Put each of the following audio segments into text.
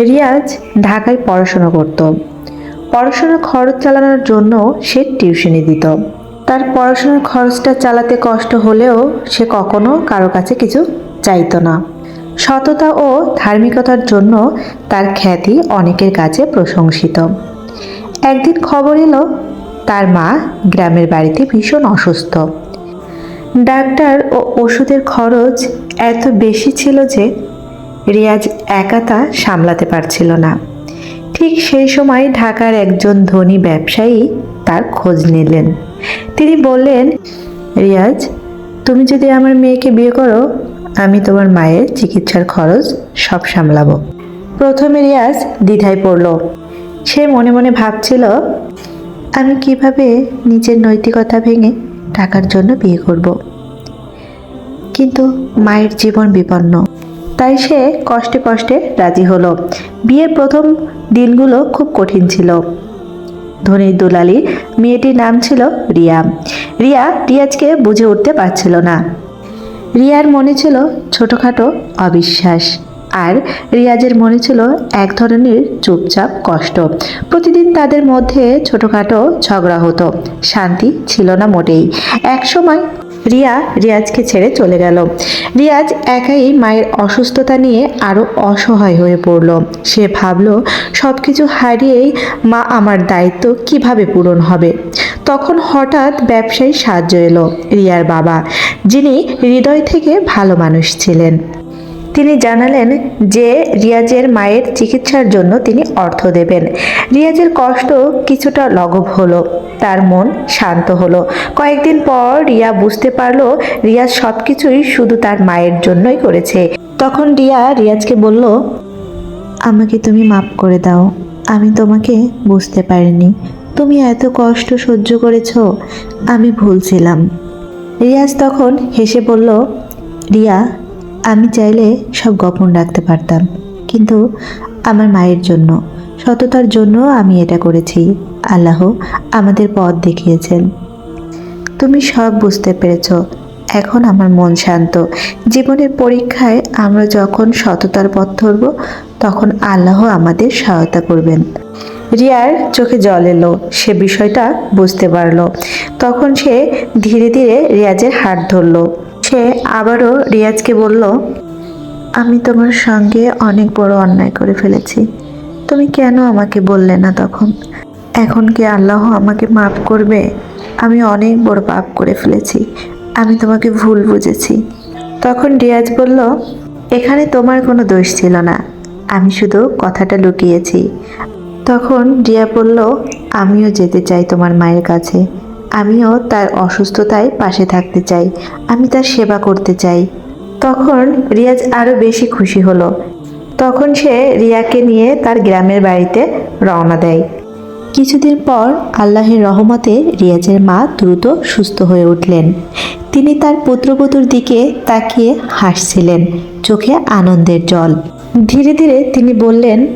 রিয়াজ ঢাকায় পড়াশোনা করত। পড়াশোনার খরচ চালানোর জন্য সে টিউশনি দিত। তার পড়াশোনার খরচটা চালাতে কষ্ট হলেও সে কখনো কারও কাছে কিছু চাইতো না। সততা ও ধার্মিকতার জন্য তার খ্যাতি অনেকের কাছে প্রশংসিত। একদিন খবর এলো, তার মা গ্রামের বাড়িতে ভীষণ অসুস্থ। ডাক্তার ও ওষুধের খরচ এত বেশি ছিল যে রিয়াজ একা তা সামলাতে পারছিল না। ঠিক সেই সময় ঢাকার একজন ধনী ব্যবসায়ী তার খোঁজ নিলেন। তিনি বললেন, রিয়াজ, তুমি যদি আমার মেয়েকে বিয়ে করো, আমি তোমার মায়ের চিকিৎসার খরচ সব সামলাবো। প্রথমে রিয়াজ দ্বিধায় পড়ল। সে মনে মনে ভাবছিল, আমি কীভাবে নিজের নৈতিকতা ভেঙে টাকার জন্য বিয়ে করব। কিন্তু মায়ের জীবন বিপন্ন। তাই সে কষ্টে কষ্টে রাজি হলো। বিয়ের প্রথম দিনগুলো খুব কঠিন ছিল। ধনীর দুলালির মেয়েটির নাম ছিল রিয়া। রিয়া রিয়াজকে বুঝে উঠতে পারছিল না। রিয়ার মনে ছিল ছোটোখাটো অবিশ্বাস আর রিয়াজের মনে ছিল এক ধরনের চুপচাপ কষ্ট। প্রতিদিন তাদের মধ্যে ছোটোখাটো ঝগড়া হতো। শান্তি ছিল না মোটেই। এক সময় রিয়া রিয়াজকে ছেড়ে চলে গেল। রিয়াজ একাই মায়ের অসুস্থতা নিয়ে আরও অসহায় হয়ে পড়ল। সে ভাবল সব কিছু হারিয়েই মা আমার দায়িত্ব কীভাবে পূরণ হবে? তখন হঠাৎ ব্যবসায়ী সাহায্য এলো রিয়ার বাবা, যিনি হৃদয় থেকে ভালো মানুষ ছিলেন। তিনি জানালেন যে রিয়াজের মায়ের চিকিৎসার জন্য তিনি অর্থ দেবেন। রিয়াজের কষ্ট কিছুটা লঘব হলো, তার মন শান্ত হলো। কয়েকদিন পর রিয়া বুঝতে পারল রিয়াজ সব কিছুই শুধু তার মায়ের জন্যই করেছে। তখন রিয়া রিয়াজকে বলল, আমাকে তুমি মাফ করে দাও। আমি তোমাকে বুঝতে পারিনি। তুমি এত কষ্ট সহ্য করেছ, আমি ভুলছিলাম রিয়াজ তখন হেসে বলল, রিয়া, আমি চাইলে সব গোপন রাখতে পারতাম, কিন্তু আমার মায়ের জন্য, সততার জন্য আমি এটা করেছি। আল্লাহ আমাদের পথ দেখিয়েছেন। তুমি সব বুঝতে পেরেছ। এখন আমার মন শান্ত। জীবনের পরীক্ষায় আমরা যখন সততার পথ ধরব, তখন আল্লাহ আমাদের সহায়তা করবেন। রিয়ার চোখে জল এলো, সে বিষয়টা বুঝতে পারল। তখন সে ধীরে ধীরে রিয়াজের হাত ধরলো। সে আবারও রিয়াজকে বলল, আমি তোমার সঙ্গে অনেক বড় অন্যায় করে ফেলেছি। তুমি কেন আমাকে বললে না তখন? এখন কি আল্লাহ আমাকে মাফ করবে? আমি অনেক বড় পাপ করে ফেলেছি। আমি তোমাকে ভুল বুঝেছি। তখন রিয়াজ বলল, এখানে তোমার কোনো দোষ ছিল না। আমি শুধু কথাটা লুকিয়েছি। তখন রিয়া বলল, আমিও যেতে চাই তোমার মায়ের কাছে। আমিও তার অসুস্থতায় পাশে থাকতে চাই। আমি তার সেবা করতে চাই। তখন রিয়াজ আরও বেশি খুশি হলো। তখন সে রিয়াকে নিয়ে তার গ্রামের বাড়িতে রওনা দেয়। কিছুদিন পর আল্লাহের রহমতে রিয়াজের মা দ্রুত সুস্থ হয়ে উঠলেন। তিনি তার পুত্রবধূর দিকে তাকিয়ে হাসছিলেন, চোখে আনন্দের জল। ধীরে ধীরে তিনি বললেন,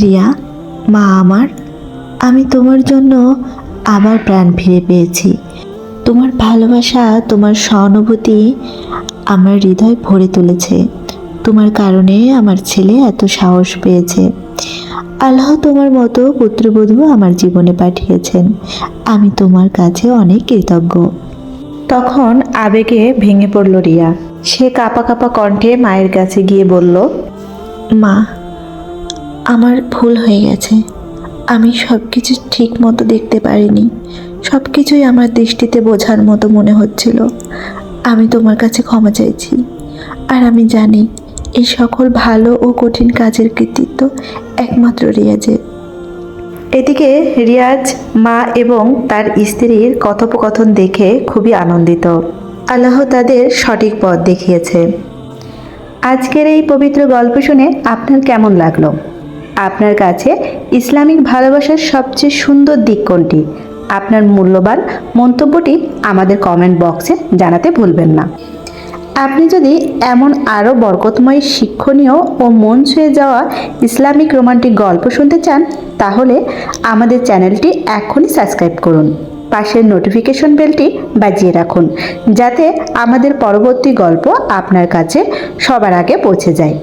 রিয়া, মা আমার, আমি তোমার জন্য আবার প্রাণ ফিরে পেয়েছি। তোমার ভালোবাসা, তোমার সহানুভূতি আমার হৃদয় ভরে তুলেছে। তোমার কারণে আমার ছেলে এত সাহস পেয়েছে। আল্লাহ তোমার মতো পুত্রবধূ আমার জীবনে পাঠিয়েছেন। আমি তোমার কাছে অনেক কৃতজ্ঞ। তখন আবেগে ভেঙে পড়ল রিয়া। সে কাপা কাপা কণ্ঠে মায়ের কাছে গিয়ে বলল, মা, আমার ভুল হয়ে গেছে। আমি সব কিছু ঠিক মতো দেখতে পারিনি। সব কিছুই আমার দৃষ্টিতে বোঝার মতো মনে হচ্ছিল। আমি তোমার কাছে ক্ষমা চাইছি। আর আমি জানি এই সকল ভালো ও কঠিন কাজের কৃতিত্ব একমাত্র রিয়াজের। এদিকে রিয়াজ, মা এবং তার স্ত্রীর কথোপকথন দেখে খুবই আনন্দিত। আল্লাহ তাদের সঠিক পথ দেখিয়েছে। আজকের এই পবিত্র গল্প শুনে আপনার কেমন লাগল? আপনার কাছে ইসলামিক ভালোবাসার সবচেয়ে সুন্দর দিক কোনটি? আপনার মূল্যবান মন্তব্যটি আমাদের কমেন্ট বক্সে জানাতে ভুলবেন না। আপনি যদি এমন আরও বরকতময় শিক্ষণীয় ও মন ছুঁয়ে যাওয়া ইসলামিক রোমান্টিক গল্প শুনতে চান, তাহলে আমাদের চ্যানেলটি এখনই সাবস্ক্রাইব করুন। পাশের নোটিফিকেশন বেলটি বাজিয়ে রাখুন, যাতে আমাদের পরবর্তী গল্প আপনার কাছে সবার আগে পৌঁছে যায়।